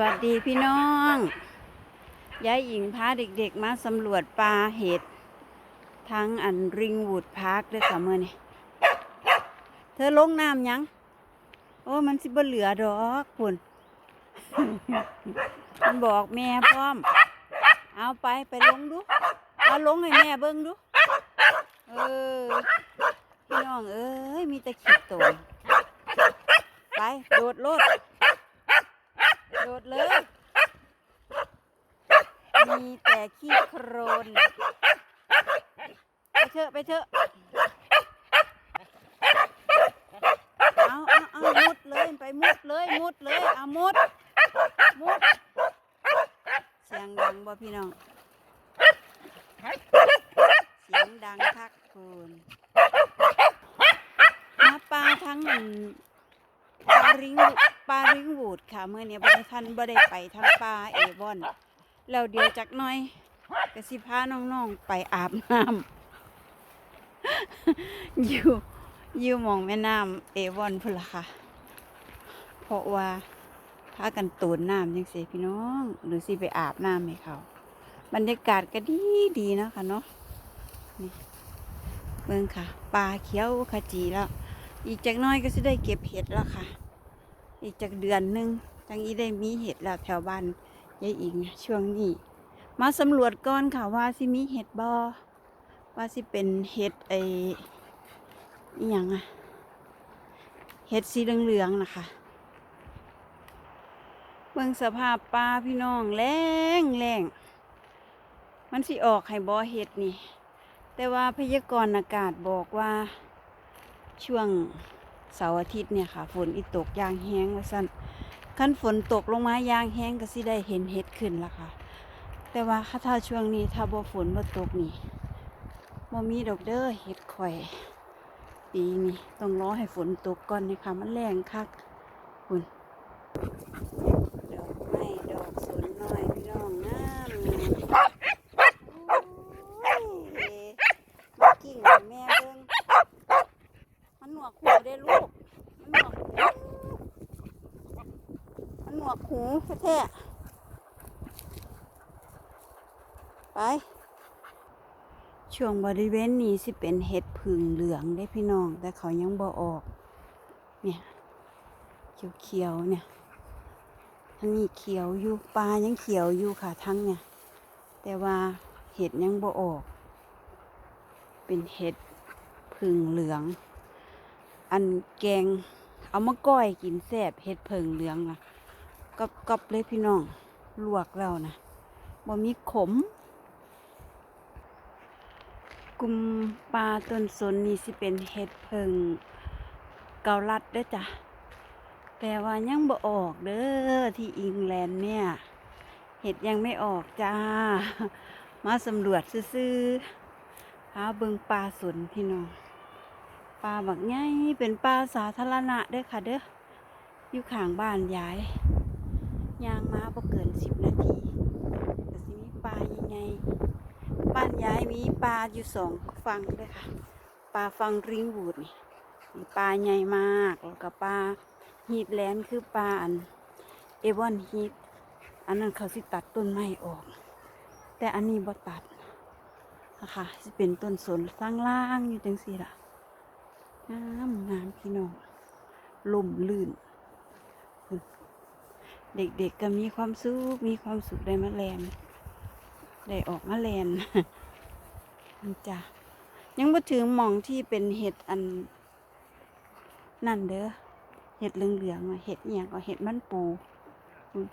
วัสดีพี่น้องยายหญิงพาเด็กๆ มาสำรวจปลาเห็ดทั้งอันริงวูดพาร์คด้วยค่ะเมื่อนี่เธอลงน้ำยัง โอ้มันสิบ่เหลือดอกคุณมันบอกแม่พร้อม เอาไปไปลงดูเอาลงให้แม่เบิ้งดู เออ พี่น้องเอ้ยมีต่ขีดตัวไปโดดโลด ดดเลย มีแต่ขี้โครน ไปเถอะไปเถอะ เอาเอาเอามุดเลยไปมุดเลยมุดเลยเอามุด มุด เสียงดังบ่พี่น้อง เสียงดังคักคุณมาปลาทั้งหนึ่ง ริงปลาริงวูดค่ะเมื่อนี้บริทันบ่ได้ไปทางปลาเอวอนแล้วเดี๋ยวจักหน่อยกสิพาน้องๆไปอาบน้ำอยู่อยู่มองแม่น้ำเอวอนพุ่นละค่ะ เพราะว่าพากันตูนน้ำยังเสียพี่น้อง หรือสิไปอาบน้ำให้เขาบรรยากาศก็ดีดีนะค่ะเนาะนี่เบิ่งค่ะปลาเขียวขจีแล้ว อีกจากน้อยก็จะได้เก็บเห็ดแล้วค่ะ อีกจากเดือนหนึงจังอีได้มีเห็ดแล้วแถวบ้านยายอิงช่วงนี้ มาสำรวจก่อนค่ะว่าสิมีเห็ดบอว่าสิเป็นเห็ดไออหยังอะเห็ดสีเหลืองๆนะคะเบิ่งสภาพปลาพี่น้องแรงแรงมันสิออกให้บอเห็ดนี่ แต่ว่าพยากรณ์อากาศบอกว่าช่วง เสาร์อาทิตย์เนี่ยค่ะ ฝนอีตกยางแห้งว่าสั้นคันฝนตกลงมายางแห้งก็สิได้เห็นเห็ดขึ้นละค่ะ แต่ว่าถ้าช่วงนี้ถ้าบ่ฝนบ่ตกนี่บ่มีดอกเด้อเห็ดข่อยปีนี้ต้องรอให้ฝนตกก่อนนะคะมันแรงคักคุณดอกไม้ดอกสนน้อยพี่น้องงามโอ้ยมากิ่งให้แม่เบิ่ง มันหนวกหูเด้ลูก มันหนวกหู มันหน วกหูแท้ไป ช่วงบริเวณนี้สิเป็นเห็ดผึ่งเหลืองได้พี่น้อง แต่เขายังบ่ออก เนี่ย เขียวๆเนี่ยทั้งนี้เขียวอยู่ปลายังเขียวอยู่ค่ะทั้งเนี่ย แต่ว่าเห็ดยังบ่ออก เป็นเห็ดผึ่งเหลือง อันแกงเอามาก้อยกินแซ่บเห็ดเพิงเหลืองอะ กับกับเลยพี่น้อง ลวกแล้วนะบ่มีขมกลุ่มปลาต้นสนนี่สิเป็นเห็ดเพิงเกาลัดเด้อจ้ะแต่ว่ายังบ่ออกเด้อที่อิงแลนด์เนี่ย เห็ดยังไม่ออกจ้า มาสำรวจซื่อหาเบิงปลาสนพี่น้องปลาบักใหญ่เป็นปลาสาธารณะเด้อค่ะเด้ออยู่ข้างบ้านยาย ยางมาบ่เกินสิบนาทีก็สิมีปลาใหญ่ๆบ้านยายมีปลาอยู่สองฝั่งเด้อค่ะ ปลาฟังริงวูดนี่มีปลาใหญ่มากแล้วก็ปลาฮีดแลนด์คือปลาอันเอวอนฮีดอันนั้นเขาสิตัดต้นไม้ออก แต่อันนี้บ่ตัดนะคะสิเป็นต้นสนสร้างล่างอยู่จังสี่ล่ะงามงามพี่น้องลมลื่น เด็กๆก็มีความสุขมีความสุขได้มาแลนได้ออกมาแลนจ้ะยังบ่ถึงมองที่เป็นเห็ดอันนั่นเด้อเห็ดเหลืองๆอะเห็ดเอียงก็เห็ดมันปู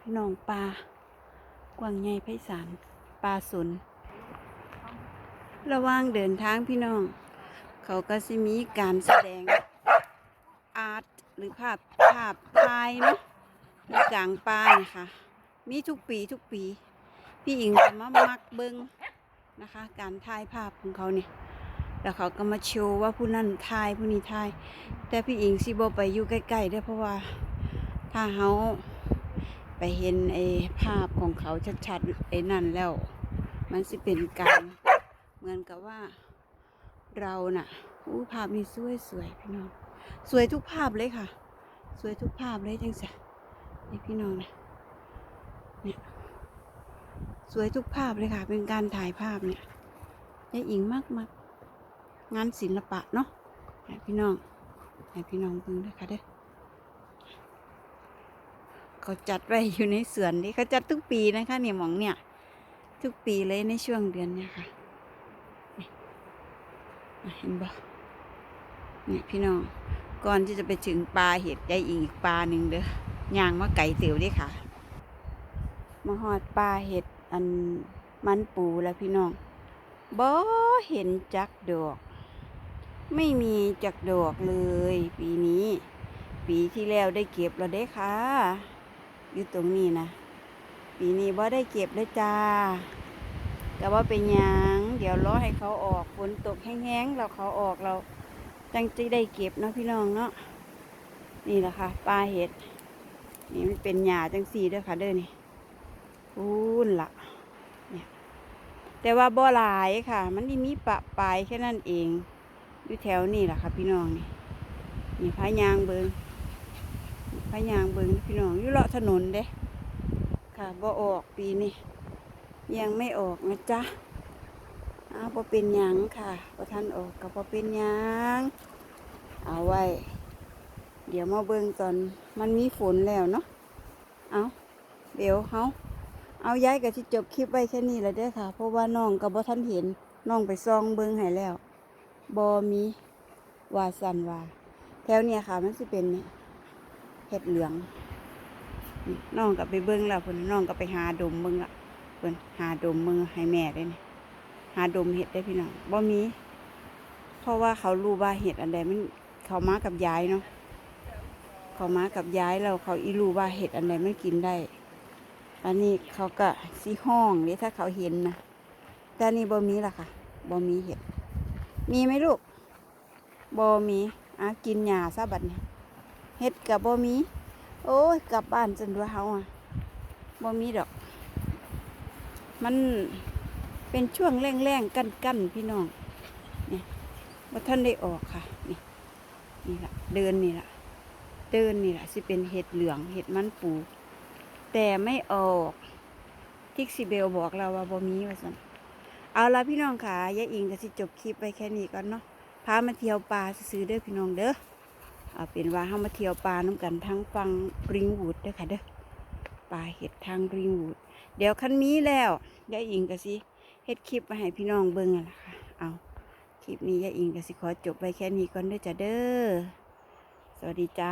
พี่น้องปลากวางใหญ่ไพศาลปลาสนระว่างเดินทางพี่น้อง เขาก็สิมีการแสดงอาร์ตหรือภาพภาพถ่ายเนาะ กลางป่านี่ค่ะมีทุกปีทุกปี พี่อิงจะมามักเบิงนะคะ การถ่ายภาพของเขาเนี่ยแล้วเขาก็มาโชว์ว่าผู้นั้นถ่ายผู้นี้ถ่าย แต่พี่อิงสิบไปอยู่ใกล้ๆด้อเพราะว่าถ้าเขาไปเห็นไอ้ภาพของเขาชัดๆไอ้นั่นแล้ว มันสิเป็นการ เหมือนกับว่าเราน่ะอู้ภาพนี้สวยสวยๆพี่น้องสวยทุกภาพเลยค่ะ สวยทุกภาพเลยจังสะ นี่พี่น้องนะเนี่ยสวยทุกภาพเลยค่ะ เป็นการถ่ายภาพเนี่ยยายอิงมากมากงานศิลปะเนาะให้พี่น้องให้พี่น้องเบิ่งด้วยค่ะเด้อเขาจัดไว้อยู่ในสวนนี่เขาจัดทุกปีนะคะเนี่ยหมองเนี่ย ทุกปีเลยในช่วงเดือนเนี่ยค่ะเห็นบ่เนี่ยพี่น้องก่อนที่จะไปถึงปลาเห็ดยายอิงอีกปลาหนึ่งเด้อ ย่างมาไก่เตี๋ยวด้ค่ะ มาหอดปลาเห็ดอันมันปูแล้วพี่น้องบ่เห็นจักดอก ไม่มีจักดอกเลย ปีนี้ ปีที่แล้วได้เก็บแล้วเด้ค่ะ อยู่ตรงนี้นะปีนี้บ่ได้เก็บเลยจ้าแต่ว่าเป็นยังเดี๋ยวรอให้เขาออกฝนตกแห้งๆแล้วเขาออกเราจังจะได้เก็บเนาะพี่น้องเนาะนี่แหละค่ะปลาเห็ด นี่มันเป็นหญ้าจังสีเด้อค่ะเด้อนี่พูนละเนี่ยแต่ว่าบ่หลายค่ะ มันนี่มีปะปลายแค่นั้นเอง อยู่แถวนี่แหละค่ะ พี่น้องนี่นี่พายางเบิงพายางเบิงพี่น้องอยู่เลาะถนนเด้ค่ะบ่ออกปีนี้ยังไม่ออกนะจ๊ะอ้าวบ่เป็นหยังค่ะบ่ทันออกก็บ่เป็นหยังเอาไว้ เดี๋ยวมาเบิ่งตอนมันมีฝนแล้วเนาะ เอาเดี๋ยวเฮาเอาย้ายกับที่จบคลิปไว้แค่นี้แหละเด้อค่ะ เพราะว่าน้องก็บ่ทันเห็นน้องไปซองเบิ่งให้แล้วบ่มีวาสันวาแถวเนี้ยค่ะ มันสิเป็นเนี่ยเห็ดเหลืองน่องก็ไปเบิ้งแล้วเพิ่นน้องก็ไปหาดมเบิ้งละเพิ่นหาดมมือให้แม่ได้เนี่ยหาดมเห็ดได้พี่น้องบ่มี เพราะว่าเขารู้ว่าเห็ดอันใดมันเขามากับยายเนาะ เขามากับย้ายแล้วเขาอีรู้ว่าเห็ดอันใดมันกินได้อันนี้เขาก็สีห้องนี่ถ้าเขาเห็นนะแต่นี่บ่มีล่ะค่ะบ่มีเห็ด มีไหมลูกบ่มีอะกินหญ้าซะบัดนี้เห็ดกับบ่มี โอ้ยกลับบ้านจนด้วยเฮาอะบ่มีดอก มันเป็นช่วงแรงๆกั้นๆพี่น้องเนี่ยว่าท่านได้ออกค่ะนี่นี่ละเดินนี่ละ เดินนี่แหละสิเป็นเห็ดเหลืองเห็ดมันปู แต่ไม่ออกทิกซิเบลบอกเราว่าบ่มีว่าสันเอาละพี่น้องค่ะยายอิงก็สิจบคลิปไปแค่นี้ก่อนเนาะพามาเที่ยวป่าซื้อเด้อพี่น้องเด้อเอาเป็นว่าเฮามาเที่ยวป่าน้ำกันทั้งฟังริงวูดเด้อค่ะเด้อป่าเห็ดทางริงวูดเดี๋ยวคันมีแล้วยายอิงก็สิเฮ็ดคลิปมาให้พี่น้องเบิ่งอะล่ะค่ะเอาคลิปนี้ยายอิงก็สิขอจบไว้แค่นี้ก่อนเด้อจ้ะเด้อ สวัสดีจ้า